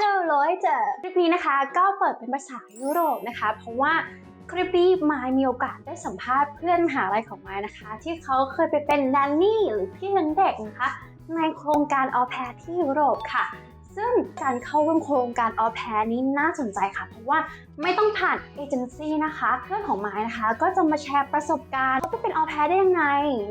Hello Leute คลิปนี้นะคะก็เปิดเป็นภาษายุโรปนะคะ เพราะว่าคลิปนี้มายมีโอกาสได้สัมภาษณ์เพื่อนมหาลัยของมายนะคะ ที่เขาเคยไปเป็นแดนนี่หรือพี่เลี้ยงเด็กนะคะ ในโครงการออแพรที่ยุโรปค่ะ ซึ่งการเข้าร่วมโครงการออแพรนี้น่าสนใจค่ะ เพราะว่าไม่ต้องผ่านเอเจนซี่นะคะเพื่อนของไมายนะคะ ก็จะมาแชร์ประสบการณ์เขาไปเป็นออแพรได้ยังไง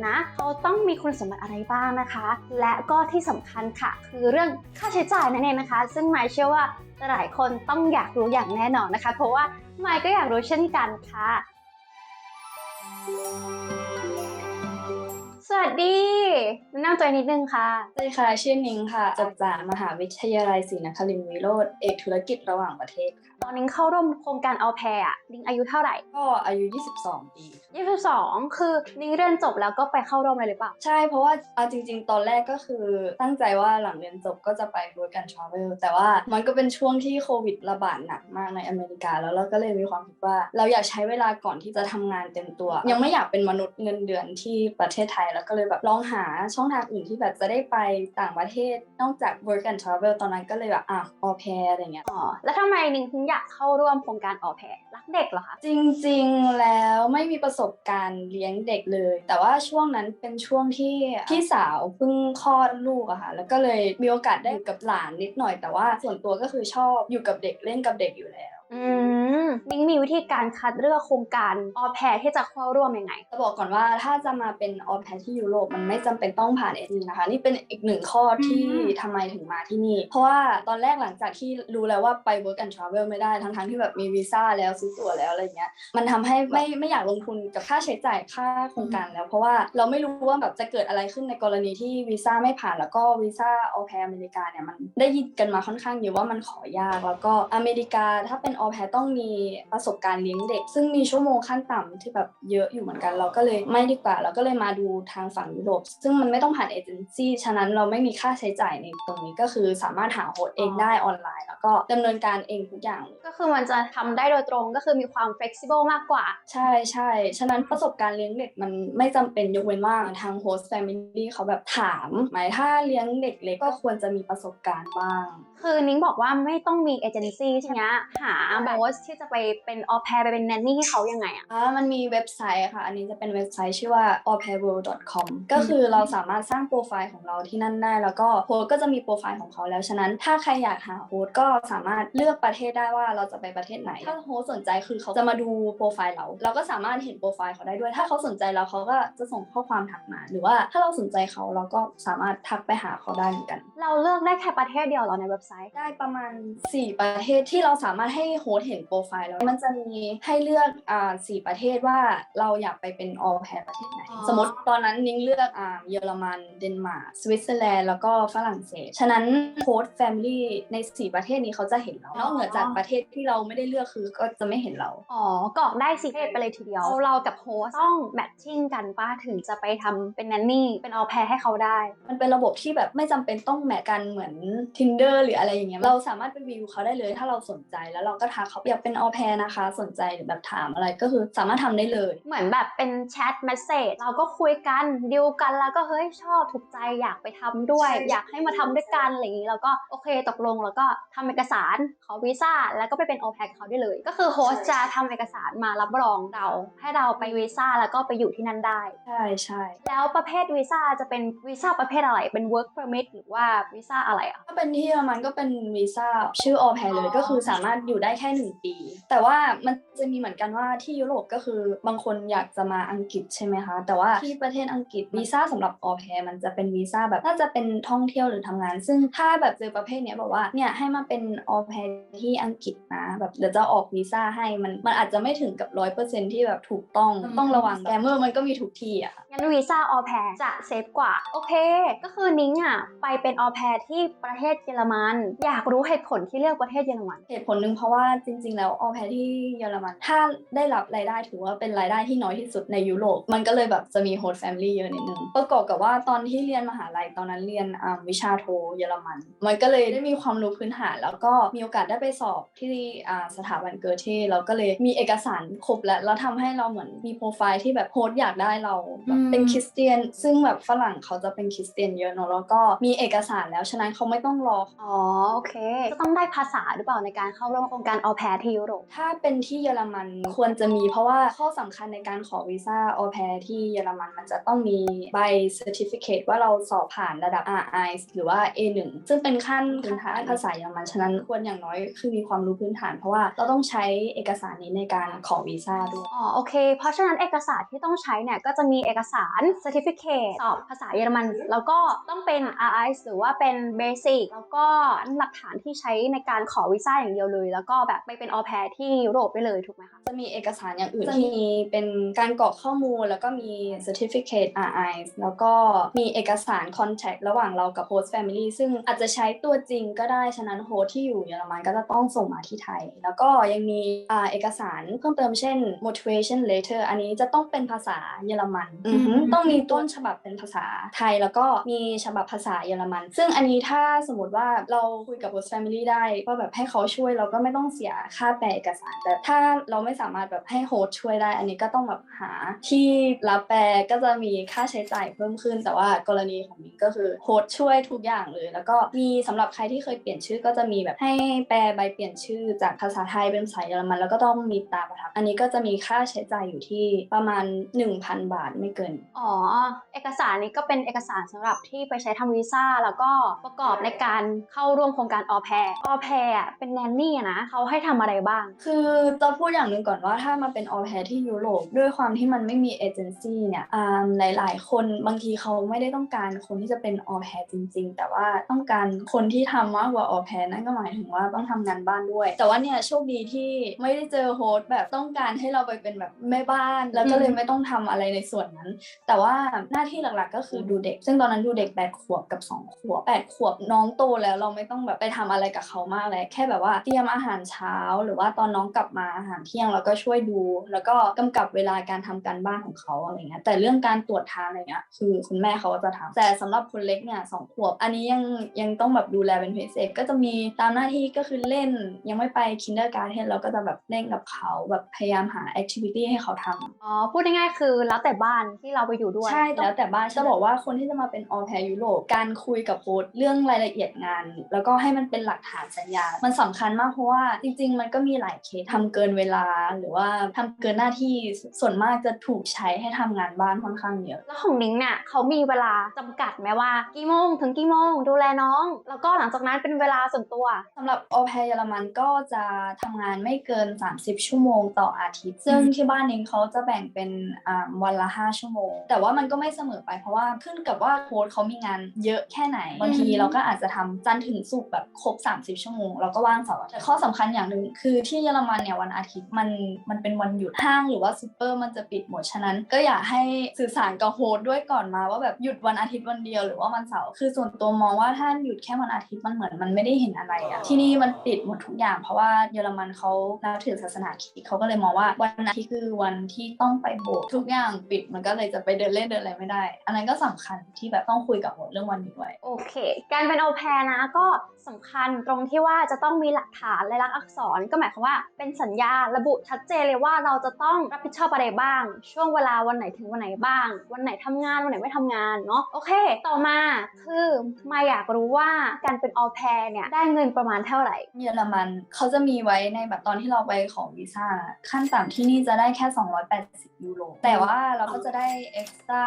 นะเขาต้องมีคุณสมบัติอะไรบ้างนะคะ และก็ที่สำคัญค่ะ คือเรื่องค่าใช้จ่ายนั่นเองนะคะ ซึ่งไมายเชื่อว่าหลายคนต้องอยากรู้อย่างแน่นอนนะคะ เพราะว่าไมายก็อยากรู้เช่นกันค่ะ สวัสดีนะนำตัวเองนิดนึงค่ะสวัสดีค่ะ ชื่อนิงค่ะจบจากมหาวิทยาลัยศรีนครินทรวิโรธเอกธุรกิจระหว่างประเทศค่ะตอนนี้เข้าร่วมโครงการเอาแพรอะนิ้งอายุเท่าไหร่ ก็อายุ 22 ปี 22 คือนิ้งเรียนจบแล้วก็ไปเข้าร่วมเลยหรือเปล่า ใช่ เพราะว่าเอาจริง ๆ ตอนแรกก็คือตั้งใจว่าหลังเรียนจบก็จะไป work and travel แต่ว่ามันก็เป็นช่วงที่โควิดระบาดหนักมากในอเมริกา แล้วเราก็เลยมีความคิดว่า เราอยากใช้เวลาก่อนที่จะทำงานเต็มตัว ยังไม่อยากเป็นมนุษย์เงินเดือนที่ประเทศไทย แล้วก็เลยแบบลองหาช่องทางอื่นที่แบบจะได้ไปต่างประเทศนอกจาก work and travel ตอนนั้นก็เลยแบบอะ au pair อะไรเงี้ยอ๋อแล้วทำไมนิ้งถึงอยากเข้าร่วมโครงการออแพรรักเด็กเหรอคะจริงๆแล้วไม่มีประสบการณ์เลี้ยงเด็กเลย แต่ว่าช่วงนั้นเป็นช่วงที่พี่สาวเพิ่งคลอดลูกอะค่ะ แล้วก็เลยมีโอกาสได้อยู่กับหลานนิดหน่อย แต่ว่าส่วนตัวก็คือชอบอยู่กับเด็กเล่นกับเด็กอยู่แล้ว อืม นิ้งมีวิธีการคัดเลือกโครงการออแพรที่จะเข้าร่วมยังไงจะบอกก่อนว่าถ้าจะมาเป็นออแพที่ยุโรปมันไม่จำเป็นต้องผ่านเอจีนะคะ นี่เป็นอีกหนึ่งข้อที่อืมทำไมถึงมาที่นี่ เพราะว่าตอนแรกหลังจากที่รู้แล้วว่าไป work and travel ไม่ได้ทั้งๆที่แบบมีวีซ่าแล้วซื้อตั๋วแล้วอะไรเงี้ยมันทำให้ไม่ไม่อยากลงทุนกับค่าใช้จ่ายค่าโครงการแล้ว เพราะว่าเราไม่รู้ว่าแบบจะเกิดอะไรขึ้นในกรณีที่วีซ่าไม่ผ่านแล้วก็วีซ่าออแพอเมริกาเนี่ยมันได้ยินกันมาค่อนข้างเยอะว่ามันขอยากแล้วก็อเมริกาถ้าเป็นออแพต้องมีประสบการณ์เลี้ยงเด็ก ซึ่งมีชั่วโมงขั้นต่ำที่แบบเยอะอยู่เหมือนกัน เราก็เลยไม่ดีกว่า เราก็เลยมาดูทางฝั่งยุโรป ซึ่งมันไม่ต้องผ่านเอเจนซี่ ฉะนั้นเราไม่มีค่าใช้จ่ายในตรงนี้ก็คือสามารถหาโฮสต์เองได้ออนไลน์ แล้วก็ดำเนินการเองทุกอย่างเลยก็คือมันจะทำได้โดยตรงก็คือมีความ flexible มากกว่า ใช่ใช่ฉะนั้นประสบการณ์เลี้ยงเด็กมันไม่จำเป็นยกเว้นว่าทางโฮสต์แฟมิลี่เขาแบบถาม หมายถ้าเลี้ยงเด็กเล็กก็ควรจะมีประสบการณ์บ้าง คือนิ้งบอกว่าไม่ต้องมีเอเจนซี่ใช่ไหมหาแบบว่าที่จะไปเป็นออแพรไปเป็นแนนนี่ให้เขายังไงอะอ่ามันมีเว็บไซต์ค่ะ อันนี้จะเป็นเว็บไซต์ชื่อว่า allpairworld.com ก็คือเราสามารถสร้างโปรไฟล์ของเราที่นั่นได้ แล้วก็โฮสต์ก็จะมีโปรไฟล์ของเขาแล้ว ฉะนั้นถ้าใครอยากหาโฮสต์ก็สามารถเลือกประเทศได้ว่าเราจะไปประเทศไหน ถ้าโฮสต์สนใจคือเขาจะมาดูโปรไฟล์เรา เราก็สามารถเห็นโปรไฟล์เขาได้ด้วย ถ้าเขาสนใจเราเขาก็จะส่งข้อความทักมา หรือว่าถ้าเราสนใจเขาเราก็สามารถทักไปหาเขาได้เหมือนกัน เราเลือกได้แค่ประเทศเดียวเหรอในเว็บไซต์ ได้ประมาณ 4 ประเทศที่เราสามารถให้โฮสต์เห็นโปรไฟล์แล้วมันจะมีให้เลือกอ่าสี่ประเทศว่าเราอยากไปเป็นออแพรประเทศไหน อ๋อ สมมติตอนนั้นนิ้งเลือกอ่าเยอรมันเดนมาร์กสวิตเซอร์แลนด์แล้วก็ฝรั่งเศส ฉะนั้นโฮสต์แฟมิลี่ใน4ประเทศนี้เขาจะเห็นเรานอกเหนือจากประเทศที่เราไม่ได้เลือกคือก็จะไม่เห็นเรา อ๋อกรอกได้สิประเทศไปเลยทีเดียว เรากับโฮสต์ต้องแมทชิ่งกันป้าถึงจะไปทำเป็นแนนนี่ เป็นออแพรให้เขาได้ มันเป็นระบบที่แบบไม่จำเป็นต้องแมทกันเหมือน tinder หรืออะไรอย่างเงี้ยเราสามารถไปวิวเขาได้เลยถ้าเราสนใจแล้วเราก็ทักเขาอยากเป็นออแพรนะคะ สนใจหรือแบบถามอะไรก็คือสามารถทำได้เลย เหมือนแบบเป็นแชทเมสเซจเราก็คุยกันดิวกันแล้วก็เฮ้ยชอบถูกใจอยากไปทำด้วยใช่อยากให้มาทำด้วยกันอะไรอย่างนี้แล้วก็โอเคตกลงแล้วก็ทำเอกสารขอวีซ่าแล้วก็ไปเป็นโอแพเขาได้เลย ก็คือโฮสต์จะทำเอกสารมารับรองเราให้เราไปวีซ่าแล้วก็ไปอยู่ที่นั่นได้ใช่ใช่แล้วประเภทวีซ่าจะเป็นวีซ่าประเภทอะไรเป็น work permit หรือว่าวีซ่าอะไรอะถ้าเป็นที่เยอรมันก็เป็นวีซ่าชื่อออแพรเลยอ๋อก็คือสามารถอยู่ได้แค่หนึ่งปีแต่ว่ามันจะมีเหมือนกันว่าที่ยุโรปก็คือบางคนอยากจะมาอังกฤษใช่ไหมคะ แต่ว่าที่ประเทศอังกฤษวีซ่าสำหรับออแพรมันจะเป็นวีซ่าแบบน่าจะเป็นท่องเที่ยวหรือทำงาน ซึ่งถ้าแบบเจอประเภทเนี้ยบอกว่าเนี่ยให้มาเป็นออแพรที่อังกฤษนะแบบเดี๋ยวจะออกวีซ่าให้มันมันอาจจะไม่ถึงกับร้อยเปอร์เซ็นที่แบบถูกต้องอืมต้องระวังแกมเมอร์มันก็มีทุกที่อะค่ะงั้นวีซ่าออแพรจะเซฟกว่าโอเค ก็คือนิ้งอะไปเป็นออแพรที่ประเทศเยอรมัน อยากรู้เหตุผลที่เลือกประเทศเยอรมัน เหตุผลหนึ่งเพราะว่าจริง ๆ แล้วออแพแพรที่เยอรมัน ถ้าได้รับรายได้ถือว่าเป็นรายได้ที่น้อยที่สุดในยุโรป มันก็เลยแบบจะมีโฮสต์แฟมิลี่เยอะนิดนึง ประกอบกับว่าตอนที่เรียนมหาลัยตอนนั้นเรียนอ่าวิชาโทเยอรมัน มันก็เลยได้มีความรู้พื้นฐาน แล้วก็มีโอกาสได้ไปสอบที่อ่าสถาบันเกอเทแล้วก็เลยมีเอกสารครบแล้วแล้วทำให้เราเหมือนมีโปรไฟล์ที่แบบโฮสต์อยากได้เราแบบเป็นอืมคริสเตียน ซึ่งแบบฝรั่งเขาจะเป็นคริสเตียนเยอะเนอะแล้วก็มีเอกสารแล้วฉะนั้นเขาไม่ต้องรอ อ๋อโอเค จะต้องได้ภาษาหรือเปล่าในการเข้าร่วมโครงการออแพรที่ยุโรป ถ้าเป็นที่เยอรมันควรจะมีเพราะว่าข้อสำคัญในการขอวีซ่าออแพรที่เยอรมันมันจะต้องมีใบ certificate ว่าเราสอบผ่านระดับ RI หรือว่า A1 ซึ่งเป็นขั้นพื้นฐานภาษาเยอรมันฉะนั้นควรอย่างน้อยคือมีความรู้พื้นฐาน เพราะว่าเราต้องใช้เอกสารนี้ในการขอวีซ่าด้วยอ๋อโอเค เพราะฉะนั้นเอกสารที่ต้องใช้เนี่ยก็จะมีเอกสาร certificate สอบภาษาเยอรมัน แล้วก็ต้องเป็น RI หรือว่าเป็น basic แล้วก็หลักฐานที่ใช้ในการขอวีซ่าอย่างเดียวเลย แล้วก็แบบไปเป็นออแพรที่ยุโรปได้เลยถูกไหมคะจะมีเอกสารอย่างอื่นที่มีเป็นการกรอกข้อมูล แล้วก็มี certificate RI แล้วก็มีเอกสาร contact ระหว่างเรากับ host family ซึ่งอาจจะใช้ตัวจริงก็ได้ฉะนั้น host ที่อยู่เยอรมันก็จะต้องส่งมาที่ไทย แล้วก็ยังมีอ่าเอกสารเพิ่มเติมเช่น motivation letter อันนี้จะต้องเป็นภาษาเยอรมันอือฮึต้องมีต้นฉบับเป็นภาษาไทยแล้วก็มีฉบับภาษาเยอรมัน ซึ่งอันนี้ถ้าสมมติว่าเราคุยกับ host family ได้ว่าแบบให้เขาช่วยเราก็ไม่ต้องเสียค่าแปลเอกสาร แต่ถ้าเราไม่สามารถแบบให้โฮสช่วยได้ อันนี้ก็ต้องแบบหาที่รับแปลก็จะมีค่าใช้จ่ายเพิ่มขึ้น แต่ว่ากรณีของมิ้งก็คือโฮสช่วยทุกอย่างเลย แล้วก็มีสำหรับใครที่เคยเปลี่ยนชื่อก็จะมีแบบให้แปลใบเปลี่ยนชื่อจากภาษาไทยเป็นภาษาเยอรมันแล้วก็ต้องมีตราประทับ อันนี้ก็จะมีค่าใช้จ่ายอยู่ที่ประมาณ 1,000 บาทไม่เกิน อ๋อ เอกสารนี้ก็เป็นเอกสารสำหรับที่ไปใช้ทำวีซ่าแล้วก็ประกอบในการเข้าร่วมโครงการออแพรออแพรอะเป็นแนนนี่นะเขาให้ทำอะไรบ้าง คือจะพูดอย่างหนึ่งก่อนว่าถ้ามาเป็นออแพรที่ยุโรปด้วยความที่มันไม่มีเอเจนซี่เนี่ยอ่าหลาย ๆ คนบางทีเขาไม่ได้ต้องการคนที่จะเป็นออแพรจริง ๆ แต่ว่าต้องการคนที่ทำมากกว่าออแพรนั่นก็หมายถึงว่าต้องทำงานบ้านด้วย แต่ว่าเนี่ยโชคดีที่ไม่ได้เจอโฮสต์แบบต้องการให้เราไปเป็นแบบแม่บ้าน แล้วก็เลยอืมไม่ต้องทำอะไรในส่วนนั้น แต่ว่าหน้าที่หลักๆก็คือดูเด็ก ซึ่งตอนนั้นดูเด็กแปดขวบกับสองขวบแปดขวบน้องโตแล้วเราไม่ต้องแบบไปทำอะไรกับเขามากเลยแค่แบบว่าเตรียมอาหารเช้าหรือว่าตอนน้องกลับมาอาหารเที่ยงเราก็ช่วยดู แล้วก็กำกับเวลาการทำการบ้านของเขาอะไรเงี้ยแต่เรื่องการตรวจทานอะไรเงี้ยคือคุณแม่เขาก็จะทำแต่สำหรับคนเล็กเนี่ยสองขวบ อันนี้ยังยังต้องแบบดูแลเป็นพิเศษก็จะมีตามหน้าที่ก็คือเล่นยังไม่ไป kindergarten เราก็จะแบบเล่นกับเขาแบบพยายามหา activity ให้เขาทำอ๋อพูดง่ายๆคือแล้วแต่บ้านที่เราไปอยู่ด้วยใช่แล้วแต่บ้านจะบอกว่าคนที่จะมาเป็นออแพรยุโรปการคุยกับโค้ดเรื่องรายละเอียดงาน แล้วก็ให้มันเป็นหลักฐานสัญญา มันสำคัญมากเพราะว่าจริง ๆ มันก็มีหลายเคสทำเกินเวลาหรือว่าทำเกินหน้าที่ส่วนมากจะถูกใช้ให้ทำงานบ้านค่อนข้างเยอะแล้วของนิ้งเนี่ยเขามีเวลาจำกัดไหมว่ากี่โมงถึงกี่โมงดูแลน้อง แล้วก็หลังจากนั้นเป็นเวลาส่วนตัวสำหรับออแพรเยอรมันก็จะทำงานไม่เกิน 30 ชั่วโมงต่ออาทิตย์ ซึ่งที่บ้านนิ้งเขาจะแบ่งเป็นอ่าวันละ 5 ชั่วโมง แต่ว่ามันก็ไม่เสมอไปเพราะว่าขึ้นกับว่าโค้ดเขามีงานเยอะแค่ไหนบางทีเราก็อาจจะทำจันทร์ถึงศุกร์แบบครบ 30 ชั่วโมงเราก็ว่างเสาร์อาทิตย์แต่ข้อสำคัญอย่างหนึ่งคือที่เยอรมันเนี่ยวันอาทิตย์มันมันเป็นวันหยุดห้างหรือว่าซูเปอร์มันจะปิดหมดฉะนั้น ก็อยากให้สื่อสารกับโฮสต์ด้วยก่อนมาว่าแบบหยุดวันอาทิตย์วันเดียวหรือว่าวันเสาร์คือส่วนตัวมองว่าถ้าหยุดแค่วันอาทิตย์มันเหมือนมันไม่ได้เห็นอะไรอะที่นี่มันปิดหมดทุกอย่าง เพราะว่าเยอรมันเขานับถือศาสนาคริสต์เขาก็เลยมองว่าวันอาทิตย์คือวันที่ต้องไปโบสถ์ทุกอย่างปิดมันก็เลยจะไปเดินเล่นเดินอะไรไม่ได้ อันนั้นก็สำคัญที่แบบต้องคุยกับโฮสต์เรื่องวันหยุดไว้โอเค การเป็นเอาแพรนะก็สำคัญตรงที่ว่าจะต้องมีหลักฐานลายลักษณ์อักษรก็หมายความว่าเป็นสัญญาระบุชัดเจนเลยว่าเราจะต้องรับผิดชอบอะไรบ้าง ช่วงเวลาวันไหนถึงวันไหนบ้าง วันไหนทำงานวันไหนไม่ทำงานเนาะโอเค ต่อมาคือมาอยากรู้ว่าการเป็นออแพรเนี่ยได้เงินประมาณเท่าไหร่ เยอรมันเขาจะมีไว้ในแบบตอนที่เราไปขอวีซ่าขั้นต่ำที่นี่จะได้แค่ 280 ยูโรแต่ว่าเราก็จะได้เอ็กซ์ตร้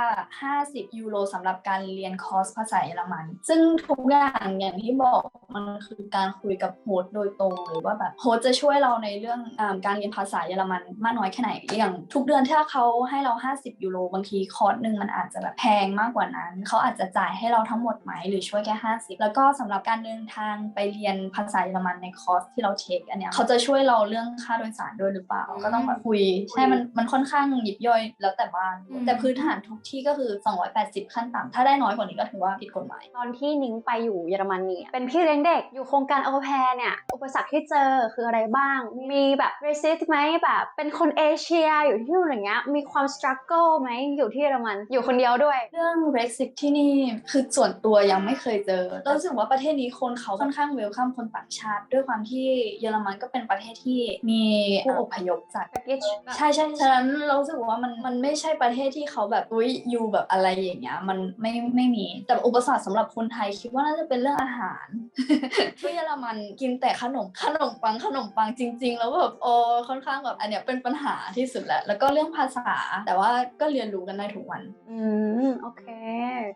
า50 ยูโรสำหรับการเรียนคอร์สภาษาเยอรมัน ซึ่งทุกอย่างอย่างที่บอกมันคือการคุยกับโฮสโดยตรง หรือว่าแบบโฮสจะช่วยเราในเรื่องอาการเรียนภาษาเยอรมันมากน้อยแค่ไหน อย่างทุกเดือนถ้าเขาให้เรา 50 ยูโรบางทีคอร์สหนึ่งมันอาจจะแบบแพงมากกว่านั้น เขาอาจจะจ่ายให้เราทั้งหมดไหมหรือช่วยแค่ 50 แล้วก็สำหรับการเดินทางไปเรียนภาษาเยอรมันในคอร์สที่เราเทคอันเนี้ยเขาจะช่วยเราเรื่องค่าโดยสารด้วยหรือเปล่า ก็ต้องแบบคุยใช่มันมันค่อนข้างหยิบย่อยแล้วแต่บ้านอืมแต่พื้นฐานทุกที่ก็คือ 280 ขั้นต่ำถ้าได้น้อยกว่านี้ก็ถือว่าผิดกฎหมายตอนที่นิ้งไปอยู่เยอรมนีเนี่ยเป็นพี่เลี้ยงเด็กอยู่โครงการเอาแพรเนี่ยอุปสรรคที่เจอคืออะไรบ้าง มีแบบ racist ไหมแบบเป็นคนเอเชียอยู่ที่นู่นอย่างเงี้ย มีความ struggle ไหมอยู่ที่เยอรมัน อยู่คนเดียวด้วย เรื่อง Brexit ที่นี่คือส่วนตัวยังไม่เคยเจอเรารู้สึกว่าประเทศนี้คนเขาค่อนข้างเวลคัมคนต่างชาติ ด้วยความที่เยอรมันก็เป็นประเทศที่มีผู้อพยพจาก package ใช่ใช่ฉะนั้นเรารู้สึกว่ามันมันไม่ใช่ประเทศที่เขาแบบอุ้ยอยู่แบบอะไรอย่างเงี้ยมันไม่ไม่มี แต่อุปสรรคสำหรับคนไทยคิดว่าน่าจะเป็นเรื่องอาหารที่เยอรมันกินแต่ขนมขนมปังขนมปังจริง ๆ แล้วแบบโอ้ค่อนข้างแบบอันเนี้ยเป็นปัญหาที่สุดแหละแล้วก็เรื่องภาษา แต่ว่าก็เรียนรู้กันได้ทุกวัน อืมโอเค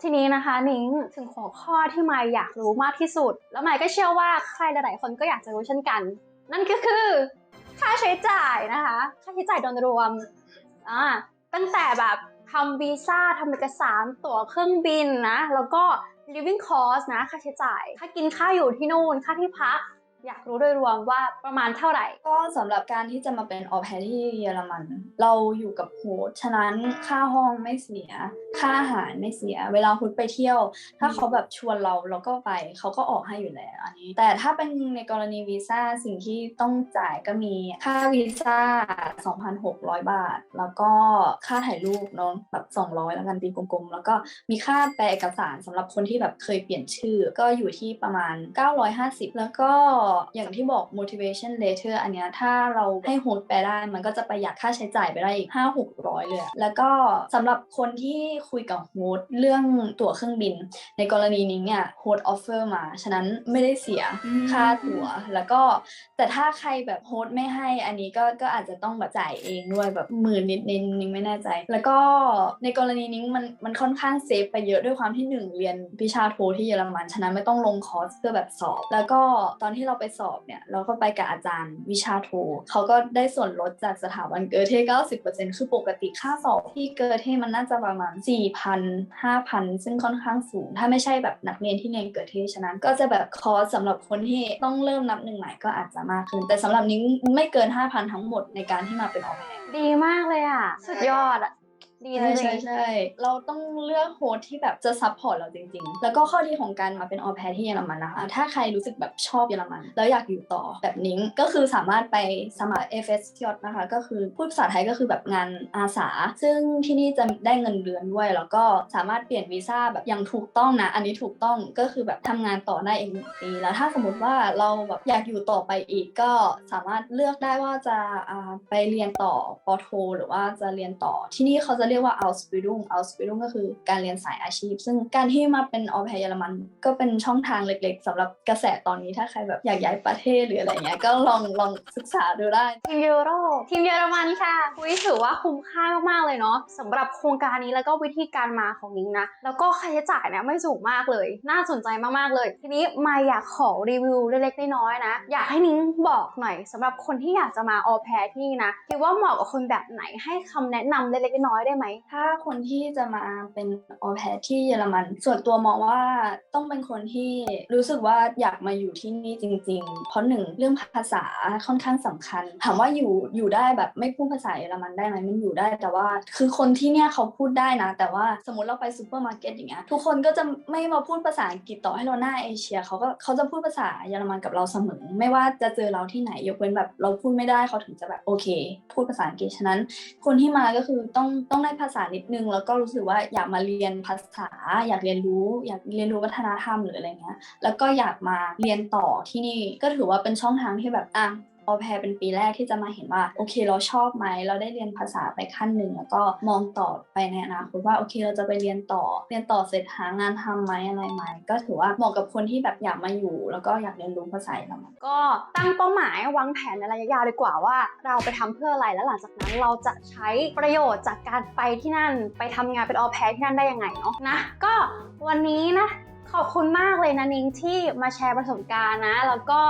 ทีนี้นะคะนิ้งถึงหัวข้อที่มายอยากรู้มากที่สุด แล้วมายก็เชื่อว่าใครหลายๆคนก็อยากจะรู้เช่นกัน นั่นก็คือ ค่าใช้จ่ายนะคะ ค่าใช้จ่ายโดยรวมอ่าตั้งแต่แบบทำวีซ่าทำเอกสารตั๋วเครื่องบินนะ แล้วก็ living cost นะ ค่าใช้จ่าย ค่ากินค่าอยู่ที่นู่น ค่าที่พัก อยากรู้โดยรวมว่าประมาณเท่าไหร่ ก็สำหรับการที่จะมาเป็นออแพรที่เยอรมัน เราอยู่กับโฮสฉะนั้นค่าห้องไม่เสีย ค่าอาหารไม่เสีย เวลาโฮสไปเที่ยว ถ้าเขาแบบชวนเราเราก็ไปเขาก็ออกให้อยู่แล้วอันนี้ แต่ถ้าเป็นในกรณีวีซ่าสิ่งที่ต้องจ่ายก็มีค่าวีซ่า 2,600 บาท แล้วก็ค่าถ่ายรูปเนาะแบบ 200 แล้วกันตีกลมๆ แล้วก็มีค่าแปลเอกสารสำหรับคนที่แบบเคยเปลี่ยนชื่อ ก็อยู่ที่ประมาณ 950 แล้วก็อย่างที่บอก motivation letter อันเนี้ยถ้าเราให้โฮสต์แปลได้มันก็จะประหยัดค่าใช้จ่ายไปได้อีก 5-600 เลยอะแล้วก็สำหรับคนที่คุยกับโฮสต์เรื่องตั๋วเครื่องบิน ในกรณีนี้เนี่ยโฮสต์ออฟเฟอร์มา ฉะนั้นไม่ได้เสียอืมค่าตั๋ว แล้วก็แต่ถ้าใครแบบโฮสต์ไม่ให้อันนี้ก็ก็อาจจะต้องแบบจ่ายเองด้วยแบบหมื่นนิดนิดนึงไม่แน่ใจ แล้วก็ในกรณีนี้มันมันค่อนข้างเซฟไปเยอะด้วยความที่หนึ่งเรียนวิชาโทที่เยอรมัน ฉะนั้นไม่ต้องลงคอร์สเพื่อแบบสอบ แล้วก็ตอนที่เราไปสอบเนี่ย เราก็ไปกับอาจารย์วิชาโท เขาก็ได้ส่วนลดจากสถาบันเกอเท90%คือปกติค่าสอบที่เกอเทมันน่าจะประมาณ 4,000 5,000 ซึ่งค่อนข้างสูง ถ้าไม่ใช่แบบนักเรียนที่เรียนเกอเทฉะนั้น ก็จะแบบคอร์สสำหรับคนที่ต้องเริ่มนับหนึ่งใหม่ก็อาจจะมากขึ้น แต่สำหรับนิ้งไม่เกิน 5,000 ทั้งหมดในการที่มาเป็นออกแบบดีมากเลยอะ สุดยอดอะ ดีจใช่ริใช่งใช่เราต้องเลือกโฮสต์ที่แบบจะซัพพอร์ตเราจริง ๆ แล้วก็ข้อดีของการมาเป็นออแพรที่เยอรมันนะคะ ถ้าใครรู้สึกแบบชอบเยอรมัน แล้วอยากอยู่ต่อแบบนิ้งก็คือสามารถไปสมัคร FSJ นะคะ ก็คือพูดภาษาไทยก็คือแบบงานอาสา ซึ่งที่นี่จะได้เงินเดือนด้วย แล้วก็สามารถเปลี่ยนวีซ่าแบบอย่างถูกต้องนะ อันนี้ถูกต้องก็คือแบบทำงานต่อได้อีกหนึ่งปี แล้วถ้าสมมติว่าเราแบบอยากอยู่ต่อไปอีกก็สามารถเลือกได้ว่าจะอ่าไปเรียนต่อปอโท หรือว่าจะเรียนต่อที่นี่เขาจะเรียกียกว่า Ausbildung Ausbildung ก็คือการเรียนสายอาชีพ ซึ่งการที่มาเป็นออแพรเยอรมัน ก็เป็นช่องทางเล็ก ๆสำหรับกระแสตอนนี้ถ้าใครแบบอยากย้ายประเทศหรืออะไรเงี้ยก็ลองลองศึกษาดูได้ทีมยูโรทีมเยอรมันค่ะวิถือว่าคุ้มค่ามากๆเลยเนาะสำหรับโครงการนี้แล้วก็วิธีการมาของนิ้งนะแล้วก็ค่าใช้จ่ายเนี่ยไม่สูงมากเลย น่าสนใจมากๆเลย ทีนี้มาอยากขอรีวิวเล็กๆน้อยๆนะ อยากให้นิ้งบอกหน่อยสำหรับคนที่อยากจะมาออแพรที่นี่นะคิดว่าเหมาะกับคนแบบไหนให้คำแนะนำเล็กๆน้อยๆได้ไหมถ้าคนที่จะมาเป็นออแพรที่เยอรมัน ส่วนตัวมองว่าต้องเป็นคนที่รู้สึกว่าอยากมาอยู่ที่นี่จริง ๆ เพราะหนึ่งเรื่องภาษาค่อนข้างสำคัญ ถามว่าอยู่อยู่ได้แบบไม่พูดภาษาเยอรมันได้ไหมมันอยู่ได้แต่ว่า คือคนที่เนี่ยเขาพูดได้นะ แต่ว่าสมมติเราไปซูเปอร์มาร์เก็ตอย่างเงี้ยทุกคนก็จะไม่มาพูดภาษาอังกฤษต่อให้เราหน้าเอเชียเขาก็เขาจะพูดภาษาเยอรมันกับเราเสมอ ไม่ว่าจะเจอเราที่ไหนยกเว้นแบบเราพูดไม่ได้เขาถึงจะแบบโอเค พูดภาษาอังกฤษฉะนั้น คนที่มาก็คือต้องต้องได้ภาษานิดนึง แล้วก็รู้สึกว่าอยากมาเรียนภาษา อยากเรียนรู้ อยากเรียนรู้วัฒนธรรมหรืออะไรเงี้ย แล้วก็อยากมาเรียนต่อที่นี่ก็ถือว่าเป็นช่องทางที่แบบอะ ออแพรเป็นปีแรกที่จะมาเห็นว่าโอเคเราชอบไหมเราได้เรียนภาษาไปขั้นหนึ่งแล้วก็มองต่อไปในอนาคตว่าโอเคเราจะไปเรียนต่อ เรียนต่อเสร็จหางานทำไหมอะไรไหมก็ถือว่าเหมาะกับคนที่แบบอยากมาอยู่ แล้วก็อยากเรียนรู้ภาษาเยอรมันก็ตั้งเป้าหมายวางแผนในระยะยาวดีกว่าว่า เราไปทำเพื่ออะไรแล้วหลังจากนั้นเราจะใช้ประโยชน์จากการไปที่นั่น ไปทำงานเป็นออแพรที่นั่นได้ยังไงเนาะนะก็วันนี้นะขอบคุณมากเลยนะนิงที่มาแชร์ประสบการณ์นะ แล้วก็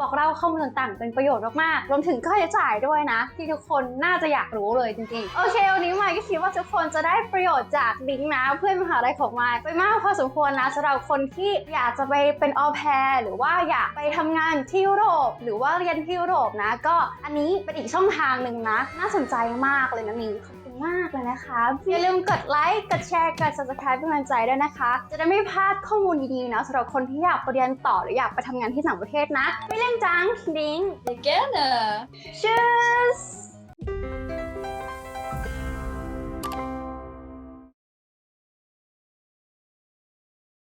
บอกเล่าข้อมูลต่างๆ เป็นประโยชน์มากๆ รวมถึงค่าใช้จ่ายด้วยนะ ที่ทุกคนน่าจะอยากรู้เลยจริงๆ โอเค วันนี้มายก็คิดว่าทุกคนจะได้ประโยชน์จากลิงก์นะ เพื่อนมหาลัยของมายไปมากพอสมควรนะสำหรับคนที่อยากจะไปเป็นออแพรหรือว่าอยากไปทำงานที่ยุโรป หรือว่าเรียนที่ยุโรปนะ ก็อันนี้เป็นอีกช่องทางหนึ่งนะ น่าสนใจมากเลยนะนิ้งขอบ มากเลยนะคะอย่าลืมกดไลค์กดแชร์กด subscribe เป็นกำลังใจด้วยนะคะ จะได้ไม่พลาดข้อมูลดีๆนะสำหรับคนที่อยากไปเรียนต่อหรืออยากไปทำงานที่ต่างประเทศนะ ไม่เล่นจังดิ้ง Gerne Tschüss